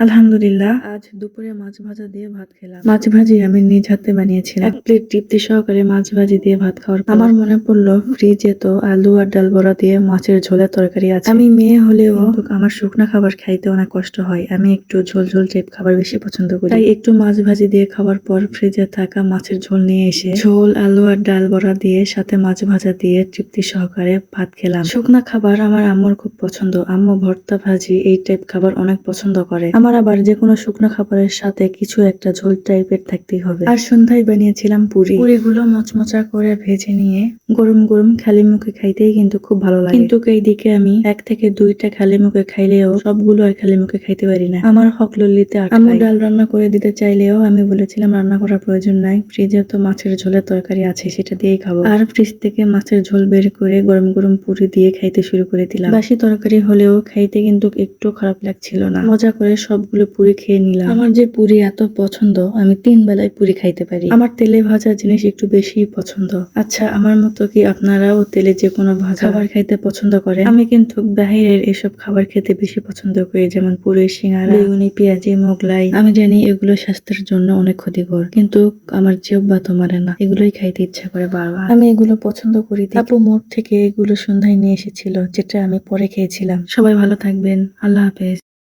আলহামদুলিল্লাহ। আজ দুপুরে মাছ ভাজা দিয়ে ভাত খেলাম। মাছ ভাজি আমি নিজ হাতে বানিয়েছিলাম। এক প্লেট তৃপ্তি সহকারে মাছ ভাজি দিয়ে ভাত খাওয়ার আমার মনে পড়ল ফ্রিজে তো আলু আর ডাল বড়া দিয়ে মাছের ঝোলের তরকারি আছে। আমি মেয়ে হলেও আমার শুকনো খাবার খাইতে অনেক কষ্ট হয়। আমি একটু ঝোল ঝোল টাইপ খাবার বেশি পছন্দ করি। তাই একটু মাছ ভাজি দিয়ে খাওয়ার পর ফ্রিজে থাকা মাছের ঝোল নিয়ে এসে ঝোল আলু আর ডাল বড়া দিয়ে সাথে মাছ ভাজা দিয়ে তৃপ্তি সহকারে ভাত খেলাম। শুকনা খাবার আমার আম্মুর খুব পছন্দ। আম্মু ভর্তা ভাজি এই টাইপ খাবার অনেক পছন্দ করে। আমার আবার যে কোনো শুকনো খাবারের সাথে কিছু একটা ঝোল টাইপের থাকতেই হবে। আর সন্ধ্যায় বানিয়েছিলাম পুরি। পুরিগুলো মচমচা করে ভেজে নিয়ে গরম গরম খালি মুখে খাইতেই কিন্তু খুব ভালো লাগে। কিন্তু এইদিকে আমি এক থেকে দুইটা খালি মুখে খাইলেও সবগুলো আর খালি মুখে খাইতে পারি না। আমার হক ললিতে আমি ডাল রান্না করে দিতে চাইলেও আমি বলেছিলাম রান্না করার প্রয়োজন নাই। ফ্রিজে তো মাছের ঝোলের তরকারি আছে, সেটা দিয়েই খাব। আর ফ্রিজ থেকে মাছের ঝোল বের করে গরম গরম পুরি দিয়ে খাইতে শুরু করে দিলাম। বাসি তরকারি হলেও খাইতে কিন্তু একটু খারাপ লাগছিল না। মজা করে সবগুলো পুরি খেয়ে নিলাম। আমার যে পুরি এত পছন্দ আমি তিন বেলায় পুরি খাইতে পারি। আমার তেলে ভাজা জিনিস একটু বেশি পছন্দ। আচ্ছা আমার মতো কি আপনারাও তেলে যে কোনো ভাজা খাবার খাইতে পছন্দ করেন? আমি কিন্তু বাহিরের এসব খাবার খেতে বেশি পছন্দ করি যেমন পুরি সিঙ্গারা বেগুনি পেঁয়াজি মোগলাই। আমি জানি এগুলো স্বাস্থ্যের জন্য অনেক ক্ষতিকর কিন্তু আমার জিহ্বা তো মারে না। এগুলোই খাইতে ইচ্ছা করে বারবার। আমি এগুলো পছন্দ করি। আপু মোড় থেকে এগুলো সন্ধ্যায় নিয়ে এসেছিল যেটা আমি পরে খেয়েছিলাম। সবাই ভালো থাকবেন। আল্লাহ হাফেজ।